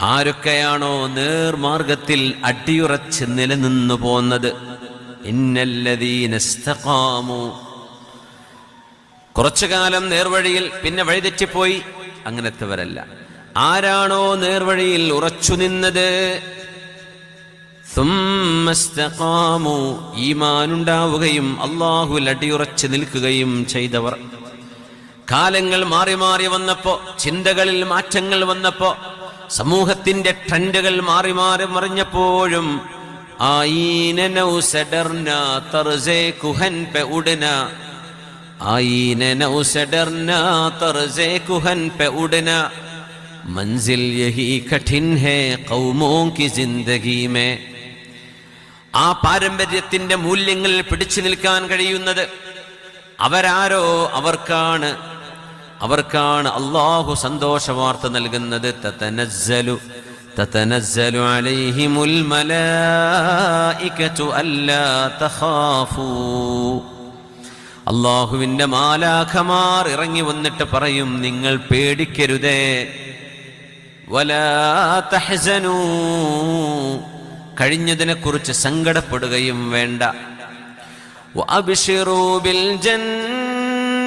ആരൊക്കെയാണോ നേർമാർഗത്തിൽ അടിയുറച്ച് നിലനിന്നു പോന്നത്? കുറച്ചു കാലം നേർവഴിയിൽ പിന്നെ വഴിതെറ്റിപ്പോയി. അങ്ങനത്തെവരല്ല. ആരാണോ നേർവഴിയിൽ ഉറച്ചു നിന്നത്? ഈമാനുണ്ടാവുകയും അള്ളാഹുൽ അടിയുറച്ച് നിൽക്കുകയും ചെയ്തവർ. കാലങ്ങൾ മാറി മാറി വന്നപ്പോ ചിന്തകളിൽ മാറ്റങ്ങൾ വന്നപ്പോ സമൂഹത്തിന്റെ ട്രെൻഡുകൾ മാറി മാറി മറിഞ്ഞപ്പോഴും ആയീന നൗസഡർന തർസേ കുഹൻ പെ ഉടന ആയീന നൗസഡർന തർസേ കുഹൻ പെ ഉടന मंजिल यही कठिन है कौमों की जिंदगी में ആ പാരമ്പര്യത്തിന്റെ മൂല്യങ്ങൾ പിടിച്ചു നിൽക്കാൻ കഴിയുന്നത് അവരാരോ അവർക്കാണ് അവർക്കാണ് അള്ളാഹു സന്തോഷ വാർത്ത നൽകുന്നത് തതനസ്സലു തതനസ്സലു അലൈഹിമുൽ മലായികതു അല്ലാ തഖാഫൂ അള്ളാഹുവിന്റെ മാലാഖമാർ ഇറങ്ങി വന്നിട്ട് പറയും നിങ്ങൾ പേടിക്കരുതേ വലാ തഹ്സനൂ കഴിഞ്ഞതിനെ കുറിച്ച് സങ്കടപ്പെടുകയും വേണ്ട وأبشروا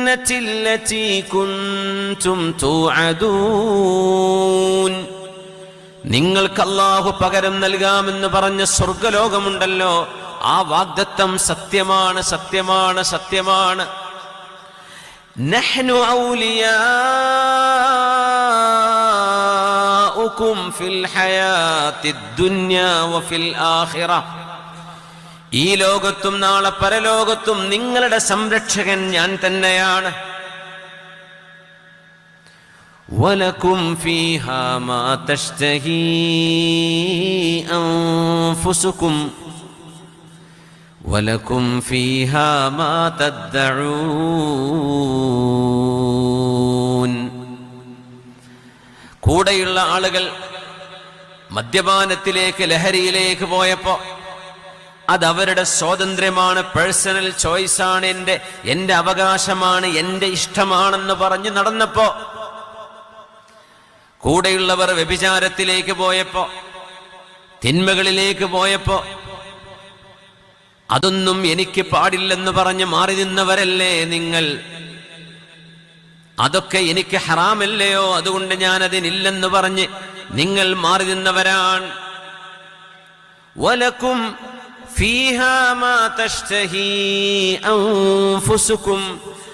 بالجنة التي كنتم توعدون നിങ്ങൾക്ക് അള്ളാഹു പകരം നൽകാമെന്ന് പറഞ്ഞ സ്വർഗലോകമുണ്ടല്ലോ ആ വാഗ്ദത്തം സത്യമാണ് സത്യമാണ് സത്യമാണ് നഹ്നു ഔലിയാഉകും ഫിൽ ഹയാത്തിദ് ദുനിയ വഫിൽ ആഖിറ ഈ ലോകത്തും നാളെ പരലോകത്തും നിങ്ങളുടെ സംരക്ഷകൻ ഞാൻ തന്നെയാണ് ولكم فيها ما تشتهي أنفسكم ولكم فيها ما تدعون കൂടെയുള്ള ആളുകൾ മദ്യപാനത്തിലേക്ക് ലഹരിയിലേക്ക് പോയപ്പോ അത് അവരുടെ സ്വാതന്ത്ര്യമാണ് പേഴ്സണൽ ചോയ്സാണ് എന്റെ. എന്റെ അവകാശമാണ് എന്റെ ഇഷ്ടമാണെന്ന് പറഞ്ഞു നടന്നപ്പോ കൂടെയുള്ളവർ വ്യഭിചാരത്തിലേക്ക് പോയപ്പോ തിന്മകളിലേക്ക് പോയപ്പോ അതൊന്നും എനിക്ക് പാടില്ലെന്ന് പറഞ്ഞ് മാറി നിന്നവരല്ലേ നിങ്ങൾ? അതൊക്കെ എനിക്ക് ഹറാമല്ലയോ? അതുകൊണ്ട് ഞാൻ അതിനില്ലെന്ന് പറഞ്ഞ് നിങ്ങൾ മാറി നിന്നവരാണ്.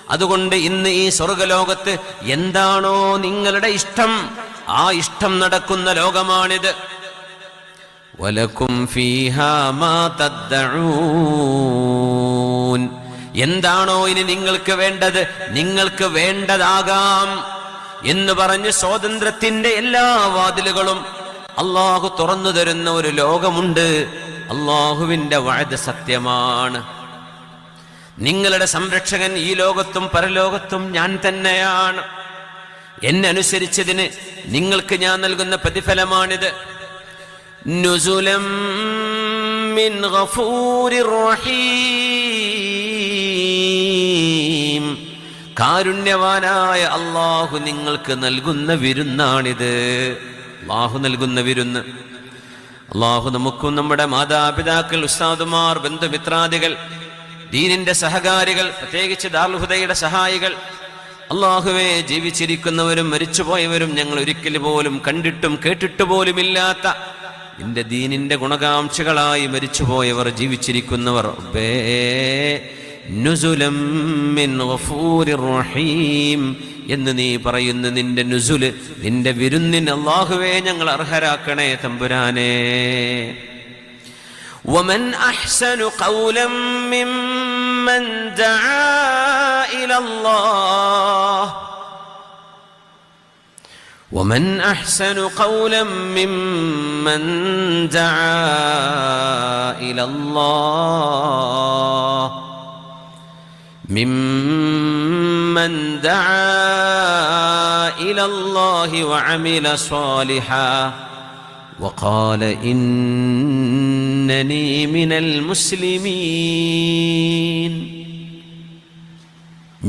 അതുകൊണ്ട് ഇന്ന് ഈ സ്വർഗലോകത്ത് എന്താണോ നിങ്ങളുടെ ഇഷ്ടം? ആ ഇഷ്ടം നടക്കുന്ന ലോകമാണിത്. വലക്കും എന്താണോ ഇനി നിങ്ങൾക്ക് വേണ്ടത്? നിങ്ങൾക്ക് വേണ്ടതാകാം. എന്ന് പറഞ്ഞ് സ്വാതന്ത്ര്യത്തിന്റെ എല്ലാ വാതിലുകളും അള്ളാഹു തുറന്നു തരുന്ന ഒരു ലോകമുണ്ട്. അള്ളാഹുവിന്റെ വഴത് സത്യമാണ്. നിങ്ങളുടെ സംരക്ഷകൻ ഈ ലോകത്തും പരലോകത്തും ഞാൻ തന്നെയാണ്. എന്നെ അനുസരിച്ചതിന് നിങ്ങൾക്ക് ഞാൻ നൽകുന്ന പ്രതിഫലമാണിത്. നുസുലം മിൻ ഗഫൂരിർ റഹീം. കാരുണ്യവാനായ അള്ളാഹു നിങ്ങൾക്ക് നൽകുന്ന വിരുന്നാണിത്. അള്ളാഹു നൽകുന്ന വിരുന്ന്. അള്ളാഹു നമുക്കും നമ്മുടെ മാതാപിതാക്കൾ ഉസ്താദുമാർ ബന്ധുമിത്രാദികൾ ദീനിന്റെ സഹകാരികൾ പ്രത്യേകിച്ച് ദാർഹുദയുടെ സഹായികൾ അള്ളാഹുവെ ജീവിച്ചിരിക്കുന്നവരും മരിച്ചുപോയവരും ഞങ്ങൾ ഒരിക്കലും പോലും കണ്ടിട്ടും കേട്ടിട്ടു പോലുമില്ലാത്ത നിന്റെ ദീനിന്റെ ഗുണകാംക്ഷകളായി മരിച്ചുപോയവർ ജീവിച്ചിരിക്കുന്നവർ. റബ്ബേ, നുസുലം മിൻ ഗഫൂരിർ റഹീം എന്ന് നീ പറയുന്ന നിന്റെ നുസുല് നിന്റെ വിരുന്നിന് അള്ളാഹുവേ ഞങ്ങൾ അർഹരാക്കണേ തമ്പുരാനേ ومن احسن قولا ممن دعا الى الله ومن احسن قولا ممن دعا الى الله ممن دعا الى الله وعمل صالحا وقال انني من المسلمين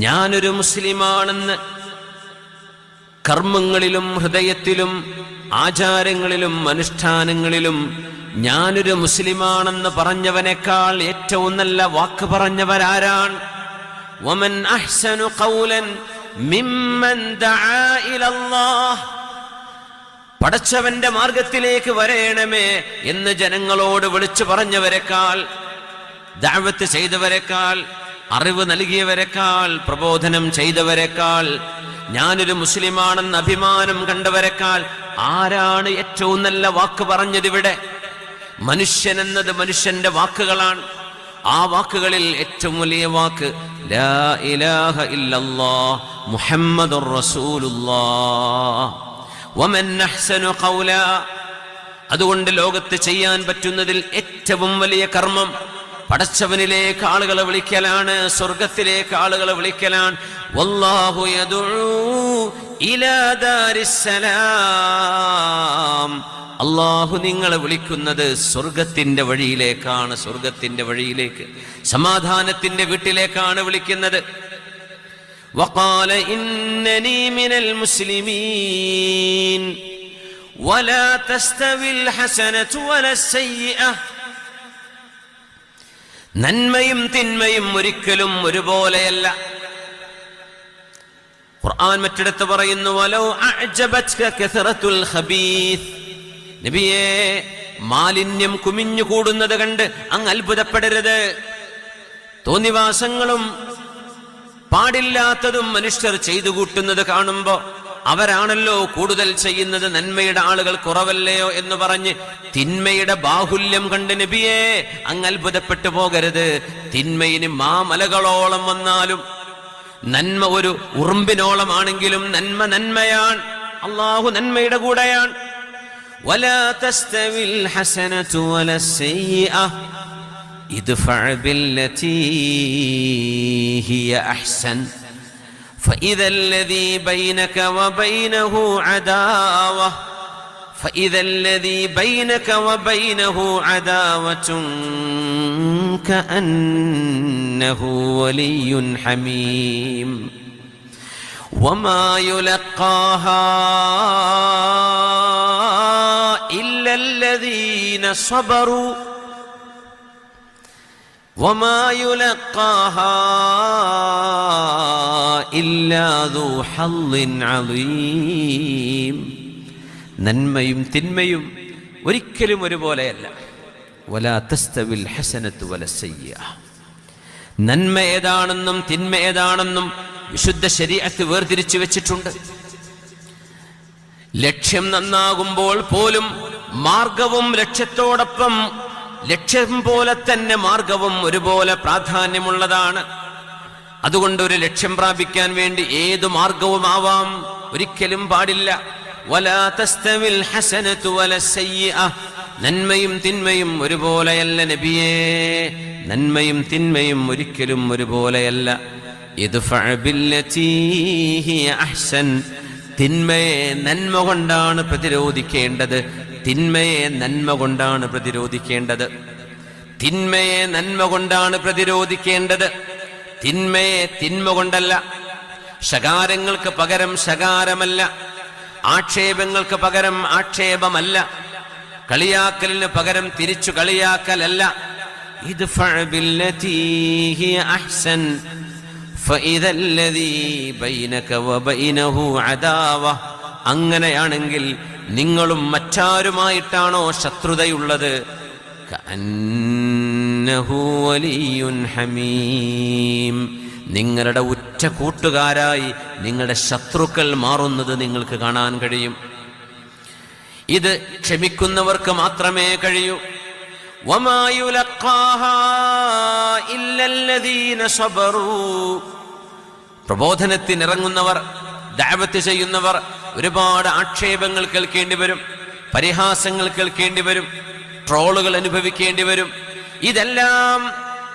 ഞാനൊരു മുസ്ലിമാണെന്ന് കർമ്മങ്ങളിലും ഹൃദയത്തിലും ആചാരങ്ങളിലും അനുഷ്ഠാനങ്ങളിലും ഞാനൊരു മുസ്ലിമാണെന്ന് പറഞ്ഞവനേക്കാൾ ഏറ്റവും നല്ല വാക്ക് പറഞ്ഞവരാരാണ് വമൻ قولا ممن دعا ദആ الله. പടച്ചവന്റെ മാർഗത്തിലേക്ക് വരയണമേ എന്ന് ജനങ്ങളോട് വിളിച്ചു പറഞ്ഞവരെക്കാൾ ദാവത്ത് ചെയ്തവരെക്കാൾ അറിവ് നൽകിയവരെക്കാൾ പ്രബോധനം ചെയ്തവരെക്കാൾ ഞാനൊരു മുസ്ലിമാണെന്ന് അഭിമാനം കണ്ടവരെക്കാൾ ആരാണ് ഏറ്റവും നല്ല വാക്ക് പറഞ്ഞതിവിടെ? മനുഷ്യനെന്നത് മനുഷ്യന്റെ വാക്കുകളാണ്. ആ വാക്കുകളിൽ ഏറ്റവും വലിയ വാക്ക് ലാ ഇലാഹ വമൻ അതുകൊണ്ട് ലോകത്ത് ചെയ്യാൻ പറ്റുന്നതിൽ ഏറ്റവും വലിയ കർമ്മം പടച്ചവനിലേക്ക് ആളുകളെ വിളിക്കലാണ് സ്വർഗത്തിലേക്ക് ആളുകളെ വിളിക്കലാണ്. വല്ലാഹു യദുഊ ഇലാ ദാരിസ്സലാം അള്ളാഹു നിങ്ങളെ വിളിക്കുന്നത് സ്വർഗത്തിന്റെ വഴിയിലേക്കാണ് സ്വർഗത്തിന്റെ വഴിയിലേക്ക് സമാധാനത്തിന്റെ വീട്ടിലേക്കാണ് വിളിക്കുന്നത് وقال إنني من المسلمين ولا تستوي الحسنة ولا السيئة നന്മയും തിന്മയും ഒരിക്കലും ഒരുപോലെയല്ല ഖുർആൻ മറ്റിടത്ത് പറയുന്നു വലോ അഅജബത്ക കസറത്തുൽ ഖബീസ് നബിയേ മാലിന്യം കുമിഞ്ഞു കൂടുന്നത് കണ്ട് അങ്ങ് അത്ഭുതപ്പെടരുത്. തോന്നിവാസങ്ങളും പാടില്ലാത്തതും മനുഷ്യർ ചെയ്തു കൂട്ടുന്നത് കാണുമ്പോ അവരാണല്ലോ കൂടുതൽ ചെയ്യുന്നത് നന്മയുടെ ആളുകൾ കുറവല്ലയോ എന്ന് പറഞ്ഞ് തിന്മയുടെ ബാഹുല്യം കണ്ട് നബിയേ അങ്ങ് അത്ഭുതപ്പെട്ടു പോകരുത്. തിന്മയിന് മാമലകളോളം വന്നാലും നന്മ ഒരു ഉറുമ്പിനോളമാണെങ്കിലും നന്മ നന്മയാണ്. അള്ളാഹു നന്മയുടെ കൂടെയാണ്. ولا تستوي الحسنة ولا السيئة. ادفع بالتي هي أحسن. فإذا الذي بينك وبينه عداوة فإذا الذي بينك وبينه عداوة كأنه ولي حميم. നന്മയും തിന്മയും ഒരിക്കലും ഒരുപോലെയല്ല. വലാ തസ്തവിൽ ഹസനത്ത് വലസയ്യ നന്മ ഏതാണെന്നും തിന്മ ഏതാണെന്നും വിശുദ്ധ ശരീരത്ത് വേർതിരിച്ചു വെച്ചിട്ടുണ്ട്. ലക്ഷ്യം നന്നാകുമ്പോൾ പോലും മാർഗവും ലക്ഷ്യത്തോടൊപ്പം ലക്ഷ്യം പോലെ തന്നെ മാർഗവും ഒരുപോലെ പ്രാധാന്യമുള്ളതാണ്. അതുകൊണ്ട് ഒരു ലക്ഷ്യം പ്രാപിക്കാൻ വേണ്ടി ഏതു മാർഗവും ആവാം. ഒരിക്കലും പാടില്ല. നന്മയും തിന്മയും ഒരുപോലെയല്ല നബിയേ. നന്മയും തിന്മയും ഒരിക്കലും ഒരുപോലെയല്ല. തിന്മയെ നന്മ കൊണ്ടാണ് പ്രതിരോധിക്കേണ്ടത്. തിന്മയെ നന്മ കൊണ്ടാണ് പ്രതിരോധിക്കേണ്ടത്. തിന്മയെ നന്മ കൊണ്ടാണ് പ്രതിരോധിക്കേണ്ടത്. തിന്മയെ തിന്മ കൊണ്ടല്ല. ശകാരങ്ങൾക്ക് പകരം ശകാരമല്ല. ആക്ഷേപങ്ങൾക്ക് പകരം ആക്ഷേപമല്ല. കളിയാക്കലിന് പകരം തിരിച്ചു കളിയാക്കലല്ല. ഇത് فإذا الذي بينك وبينه عداوة അങ്ങനെയാണെങ്കിൽ നിങ്ങളും മറ്റാരുമായിട്ടാണോ ശത്രുതയുള്ളത് كأنه ولي حميم നിങ്ങളുടെ ഉറ്റ കൂട്ടുകാരായി നിങ്ങളുടെ ശത്രുക്കൾ മാറുന്നത് നിങ്ങൾക്ക് കാണാൻ കഴിയും ഇത് ക്ഷമിക്കുന്നവർക്ക് മാത്രമേ കഴിയൂ وما يلقاها إلا الذين صبروا പ്രബോധനത്തിനിറങ്ങുന്നവർ ദാവത്ത് ചെയ്യുന്നവർ ഒരുപാട് ആക്ഷേപങ്ങൾ കേൾക്കേണ്ടി വരും പരിഹാസങ്ങൾ കേൾക്കേണ്ടി വരും ട്രോളുകൾ അനുഭവിക്കേണ്ടി വരും. ഇതെല്ലാം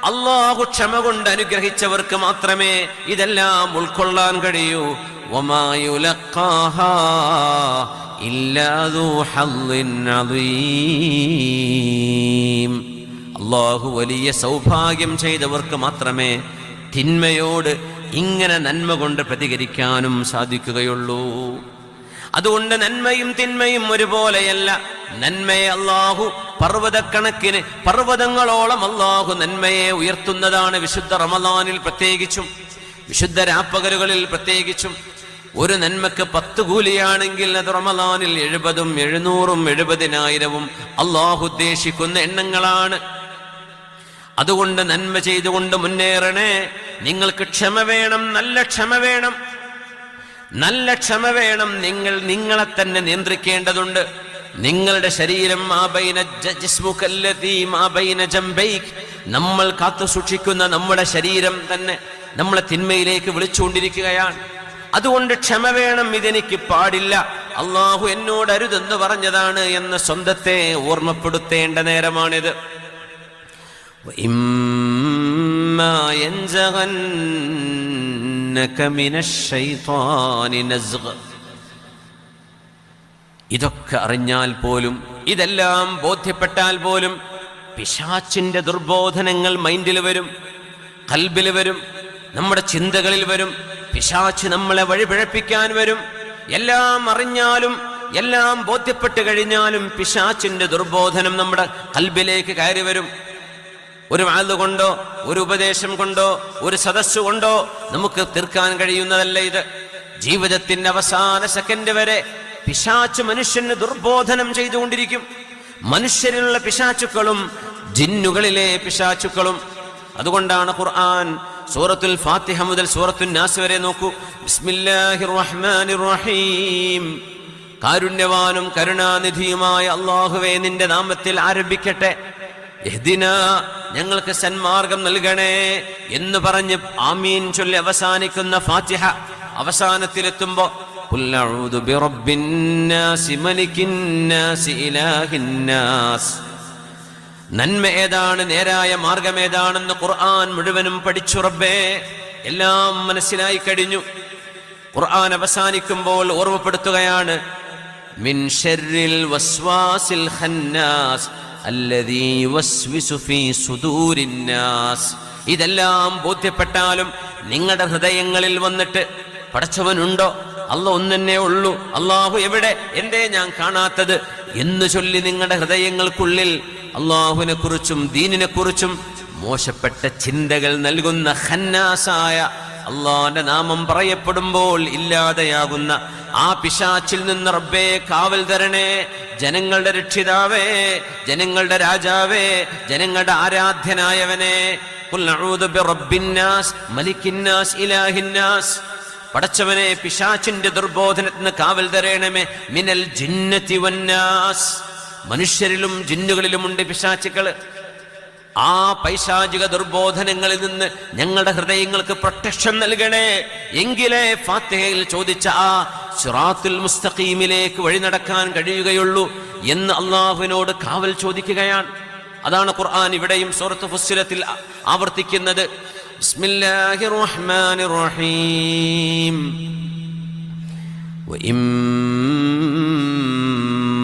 അള്ളാഹു ക്ഷമ കൊണ്ട് അനുഗ്രഹിച്ചവർക്ക് മാത്രമേ ഇതെല്ലാം ഉൾക്കൊള്ളാൻ കഴിയൂ. അള്ളാഹു വലിയ സൗഭാഗ്യം ചെയ്തവർക്ക് മാത്രമേ തിന്മയോട് ഇങ്ങനെ നന്മ കൊണ്ട് പ്രതികരിക്കാനും സാധിക്കുകയുള്ളൂ. അതുകൊണ്ട് നന്മയും തിന്മയും ഒരുപോലെയല്ല. നന്മയെ അള്ളാഹു പർവതക്കണക്കിന് പർവതങ്ങളോളം അള്ളാഹു നന്മയെ ഉയർത്തുന്നതാണ് വിശുദ്ധ റമദാനിൽ പ്രത്യേകിച്ചും വിശുദ്ധ രാപ്പകലുകളിൽ പ്രത്യേകിച്ചും. ഒരു നന്മക്ക് പത്ത് കൂലിയാണെങ്കിൽ അത് റമദാനിൽ എഴുപതും എഴുന്നൂറും എഴുപതിനായിരവും അള്ളാഹു ഉദ്ദേശിക്കുന്ന എണ്ണങ്ങളാണ്. അതുകൊണ്ട് നന്മ ചെയ്തുകൊണ്ട് മുന്നേറണേ. നിങ്ങൾക്ക് ക്ഷമ വേണം നല്ല ക്ഷമ വേണം. നല്ല ക്ഷമ വേണം നിങ്ങൾ നിങ്ങളെ തന്നെ നിയന്ത്രിക്കേണ്ടതുണ്ട്. നിങ്ങളുടെ ശരീരം. നമ്മൾ കാത്തു സൂക്ഷിക്കുന്ന നമ്മുടെ ശരീരം തന്നെ നമ്മളെ തിന്മയിലേക്ക് വിളിച്ചുകൊണ്ടിരിക്കുകയാണ്. അതുകൊണ്ട് ക്ഷമ വേണം ഇതെനിക്ക് പാടില്ല. അള്ളാഹു എന്നോട് അരുതെന്ന് പറഞ്ഞതാണ് എന്ന സ്വന്തത്തെ ഓർമ്മപ്പെടുത്തേണ്ട നേരമാണിത്. وإما ينزغنك من الشيطان نزغ ഇതൊക്കെ അറിഞ്ഞാൽ പോലും ഇതെല്ലാം ബോധ്യപ്പെട്ടാൽ പോലും പിശാച്ചിന്റെ ദുർബോധനങ്ങൾ മൈൻഡിൽ വരും കൽബിൽ വരും നമ്മുടെ ചിന്തകളിൽ വരും പിശാച്ച് നമ്മളെ വഴിപിഴപ്പിക്കാൻ വരും എല്ലാം അറിഞ്ഞാലും എല്ലാം ബോധ്യപ്പെട്ട് കഴിഞ്ഞാലും പിശാച്ചിന്റെ ദുർബോധനം നമ്മുടെ കൽബിലേക്ക് കയറി വരും ഒരു വാത് കൊണ്ടോ ഒരു ഉപദേശം കൊണ്ടോ ഒരു സദസ്സ് കൊണ്ടോ നമുക്ക് തീർക്കാൻ കഴിയുന്നതല്ല ഇത്. ജീവിതത്തിന്റെ അവസാന സെക്കൻഡ് വരെ പിശാച്ച് മനുഷ്യന് ദുർബോധനം ചെയ്തുകൊണ്ടിരിക്കും. മനുഷ്യരിലുള്ള പിശാച്ചുക്കളും ജിന്നുകളിലെ പിശാച്ചുക്കളും. അതുകൊണ്ടാണ് ഖുർആൻ സൂറത്തുൽ ഫാത്തിഹ മുതൽ സൂറത്തുൽ നാസ് വരെ നോക്കൂ. ബിസ്മില്ലാഹിർ റഹ്മാനിർ റഹീം കാരുണ്യവാനും കരുണാനിധിയുമായ അള്ളാഹുവേ നിന്റെ നാമത്തിൽ ആരംഭിക്കട്ടെ. ഞങ്ങൾക്ക് സന്മാർഗം നൽകണേ എന്ന് പറഞ്ഞ് ആമീൻ ചൊല്ലി അവസാനിക്കുന്ന ഫാത്തിഹ അവസാനത്തിലെത്തുമ്പോ "ഖുൽ അഊദു ബിറബ്ബിന്നാസി മലിക്കിന്നാസി നന്മ ഏതാണ് നേരായ മാർഗം ഏതാണെന്ന് ഖുർആൻ മുഴുവനും പഠിച്ചു റബ്ബേ. എല്ലാം മനസ്സിലായി കഴിഞ്ഞു. ഖുർആൻ അവസാനിക്കുമ്പോൾ ഓർമ്മപ്പെടുത്തുകയാണ് മിൻ വസ്വാസിൽ ഇതെല്ലാം ബോധ്യപ്പെട്ടാലും നിങ്ങളുടെ ഹൃദയങ്ങളിൽ വന്നിട്ട് പടച്ചവനുണ്ടോ? അല്ല ഒന്നെന്നെ ഉള്ളൂ. അള്ളാഹു എവിടെ? എന്തേ ഞാൻ കാണാത്തത്? എന്ന് ചൊല്ലി നിങ്ങളുടെ ഹൃദയങ്ങൾക്കുള്ളിൽ അള്ളാഹുവിനെ കുറിച്ചും ദീനിനെ കുറിച്ചും മോശപ്പെട്ട ചിന്തകൾ നൽകുന്ന ഖന്നാസായ അള്ളാന്റെ നാമം പറയപ്പെടുമ്പോൾ ഇല്ലാതെയാകുന്ന ആ പിശാച്ചിൽ നിന്ന് റബ്ബേ കാവൽ തരണേ. ജനങ്ങളുടെ രക്ഷിതാവേ ജനങ്ങളുടെ രാജാവേ ജനങ്ങളുടെ ആരാധ്യനായവനെ. പടച്ചവനെ പിശാച്ചിന്റെ ദുർബോധനത്തിന് കാവൽ തരേണമേ. മിനൽ ജിന്നതി വന്നാസ് മനുഷ്യരിലും ജിന്നുകളിലുമുണ്ട് പിശാച്ചുക്കൾ ആ പൈശാചിക ദുർബോധനങ്ങളിൽ നിന്ന് ഞങ്ങളുടെ ഹൃദയങ്ങൾക്ക് പ്രൊട്ടക്ഷൻ നൽകണേ എങ്കിലേ ഫാത്തിഹയിൽ ചോദിച്ച ആ സിറാത്തുൽ മുസ്തഖീമിലേക്ക് വഴി നടക്കാൻ കഴിയുകയുള്ളൂ എന്ന് അള്ളാഹുവിനോട് കാവൽ ചോദിക്കുകയാണ് അതാണ് ഖുർആൻ ഇവിടെയും സൂറത്ത് ഫുസ്സിലത്തിൽ ആ- ആവർത്തിക്കുന്നത് ബിസ്മില്ലാഹിർ റഹ്മാനിർ റഹീം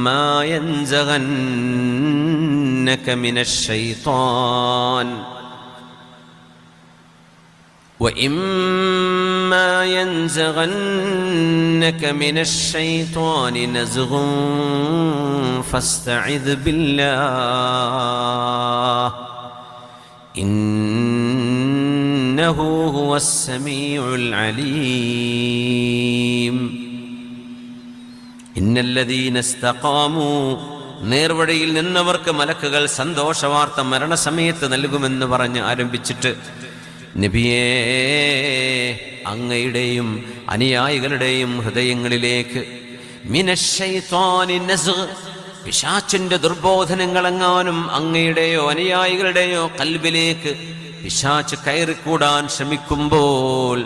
وإما إنك من الشيطان. وإما ينزغنك من الشيطان نزغ فاستعذ بالله. إنه هو السميع العليم. إن الذين استقاموا നേർവഴിയിൽ നിന്നവർക്ക് മലക്കുകൾ സന്തോഷവാർത്ത മരണസമയത്ത് നൽകുമെന്ന് പറഞ്ഞ് ആരംഭിച്ചിട്ട് നബിയേ അങ്ങയുടെയും അനുയായികളുടെയും ഹൃദയങ്ങളിലേക്ക് പിശാച്ചിന്റെ ദുർബോധനങ്ങളെങ്ങാനും അങ്ങയുടെയോ അനുയായികളുടെയോ കൽബിലേക്ക് പിശാച്ച് കയറിക്കൂടാൻ ശ്രമിക്കുമ്പോൾ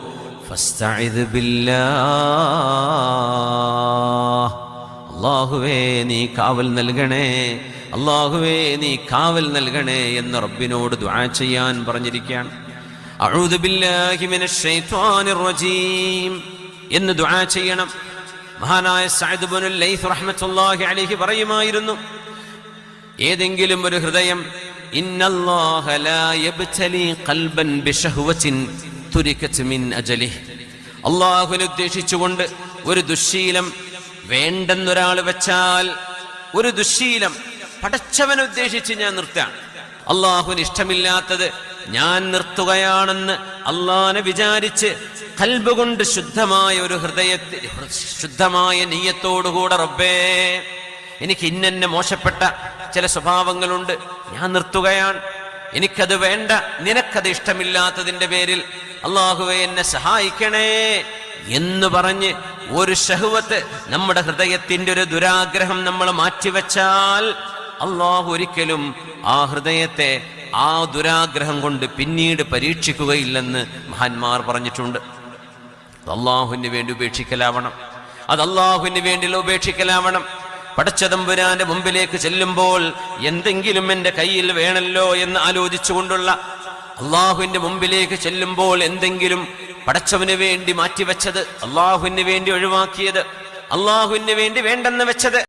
ഫസ്തഇദ് ബില്ലാഹ്. അള്ളാഹുവേ നീ കാവൽ നൽകണേ. അള്ളാഹുവേ നീ കാവൽ നൽകണേ എന്ന് റബ്ബിനോട് ദുആ ചെയ്യാൻ പറഞ്ഞിരിക്കുകയാണ്. എന്ന് ദുആ ചെയ്യണം. മഹാനായ റഹ്മത്തുള്ളാഹി അലൈഹി പറയുമായിരുന്നു ഏതെങ്കിലും ഒരു ഹൃദയം ഇന്നല്ലാഹ ലാ ഖൽബൻ ബിശഹ്വത്തിൻ തുരിക്കത് മിൻ അജലിഹ് അള്ളാഹുവിനെ ഉദ്ദേശിച്ചുകൊണ്ട് ഒരു ദുശ്ശീലം വേണ്ടെന്നൊരാൾ വെച്ചാൽ ഒരു ദുശീലം പടച്ചവനെ ഉദ്ദേശിച്ച് ഞാൻ നിർത്തുകയാണ്. അള്ളാഹുവിന് ഇഷ്ടമില്ലാത്തത് ഞാൻ നിർത്തുകയാണെന്ന് അള്ളാനെ വിചാരിച്ച് കൽബ് കൊണ്ട് ശുദ്ധമായ ഒരു ഹൃദയത്തിൽ ശുദ്ധമായ നീയത്തോടുകൂടെ റബ്ബേ എനിക്ക് ഇന്നെന്നെ മോശപ്പെട്ട ചില സ്വഭാവങ്ങളുണ്ട്. ഞാൻ നിർത്തുകയാണ്. എനിക്കത് വേണ്ട. നിനക്കത് ഇഷ്ടമില്ലാത്തതിന്റെ പേരിൽ അള്ളാഹുവെ എന്നെ സഹായിക്കണേ. എന്ന് പറഞ്ഞ് ഒരു ഷഹുവത്ത് നമ്മുടെ ഹൃദയത്തിന്റെ ഒരു ദുരാഗ്രഹം നമ്മൾ മാറ്റിവെച്ചാൽ അള്ളാഹു ഒരിക്കലും ആ ഹൃദയത്തെ ആ ദുരാഗ്രഹം കൊണ്ട് പിന്നീട് പരീക്ഷിക്കുകയില്ലെന്ന് മഹാന്മാർ പറഞ്ഞിട്ടുണ്ട്. അള്ളാഹുവിന് വേണ്ടി ഉപേക്ഷിക്കലാവണം. അത് അള്ളാഹുവിന് വേണ്ടിയുള്ള ഉപേക്ഷിക്കലാവണം. പടച്ചതമ്പുരാന്റെ മുമ്പിലേക്ക് ചെല്ലുമ്പോൾ എന്തെങ്കിലും എന്റെ കയ്യിൽ വേണല്ലോ എന്ന് ആലോചിച്ചുകൊണ്ടുള്ള അള്ളാഹുവിന്റെ മുമ്പിലേക്ക് ചെല്ലുമ്പോൾ എന്തെങ്കിലും പടച്ചവന് വേണ്ടി മാറ്റിവെച്ചത് അള്ളാഹുവിന് വേണ്ടി ഒഴിവാക്കിയത് അള്ളാഹുവിന് വേണ്ടി വേണ്ടെന്ന് വെച്ചത്.